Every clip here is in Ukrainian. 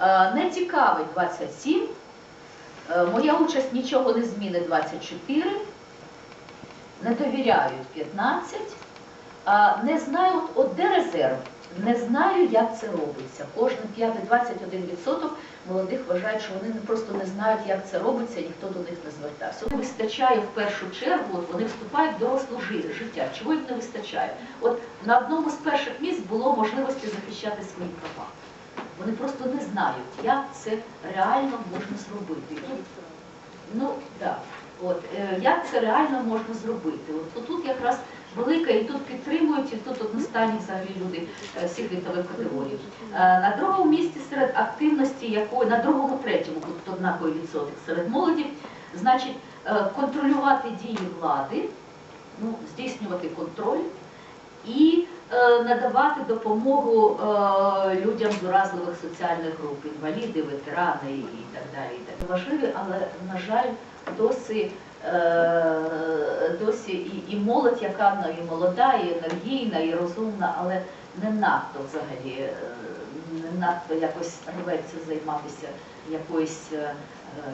Е, Не цікавить 27. Е, Моя участь нічого не змінить 24. Не довіряють 15. А, Не знаю, от, де резерв. Не знаю, як це робиться. Кожен п'ятий 21% молодих вважають, що вони просто не знають, як це робиться, ніхто до них не звертався. Не вистачає в першу чергу, от вони вступають в дорослу життя. Чого їм не вистачає? От на одному з перших місць було можливості захищати свої права. Вони просто не знають, як це реально можна зробити. Ну так, от е, як це реально можна зробити? От тут якраз велика, і тут підтримують, і тут одностайні взагалі люди е, всіх вікових категорій. Е, На другому місці серед активності, якої на другому, третьому, тут однаковий відсоток серед молоді, значить е, контролювати дії влади, ну, здійснювати контроль надавати допомогу е, людям з уразливих соціальних груп, інваліди, ветерани і так далі. Так. Важливі, але, на жаль, досі, е, досі і, і молодь, яка ну, і молода, і енергійна, і розумна, але не надто взагалі, е, не надто якось рветься займатися якоюсь,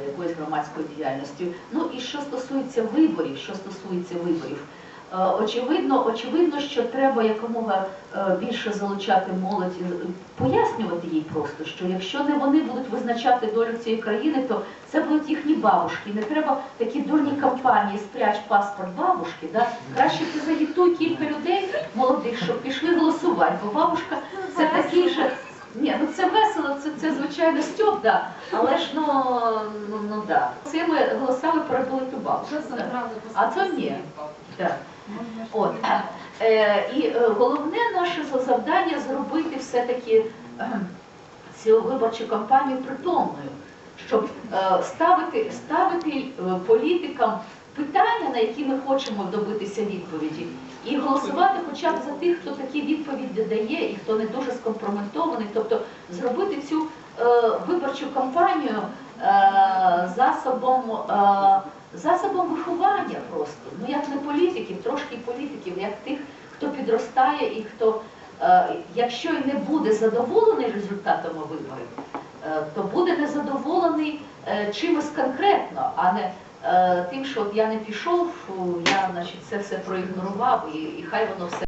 якоюсь громадською діяльністю. Ну і що стосується виборів, що стосується виборів, Очевидно, очевидно, що треба якомога е, більше залучати молодь, пояснювати їй просто, що якщо не вони будуть визначати долю цієї країни, то це будуть їхні бабушки. Не треба такі дурні кампанії спряч паспорт бабушки. Да? Краще ти загітуй кілька людей молодих, щоб пішли голосувати, бо бабушка це такий же. Ні, ну це весело, це, це звичайно стьоп, да. але ж ну, ну, ну да. Цими голосами перебили ту. А це ні. Так. От. Е, і е, головне наше завдання зробити все-таки цю виборчу кампанію притомною, щоб е, ставити, ставити е, політикам питання, на які ми хочемо добитися відповіді, і голосувати хоча б за тих, хто такі відповіді дає і хто не дуже скомпрометований, тобто зробити цю виборчу кампанію е, засобом. Е, засобом виховання просто. Ну як не політиків, трошки політиків, як тих, хто підростає і хто, е, якщо й не буде задоволений результатами виборів, е, то буде незадоволений е, чимось конкретно, а не е, тим, що я не пішов, я значить, це все проігнорував, і, і хай воно все.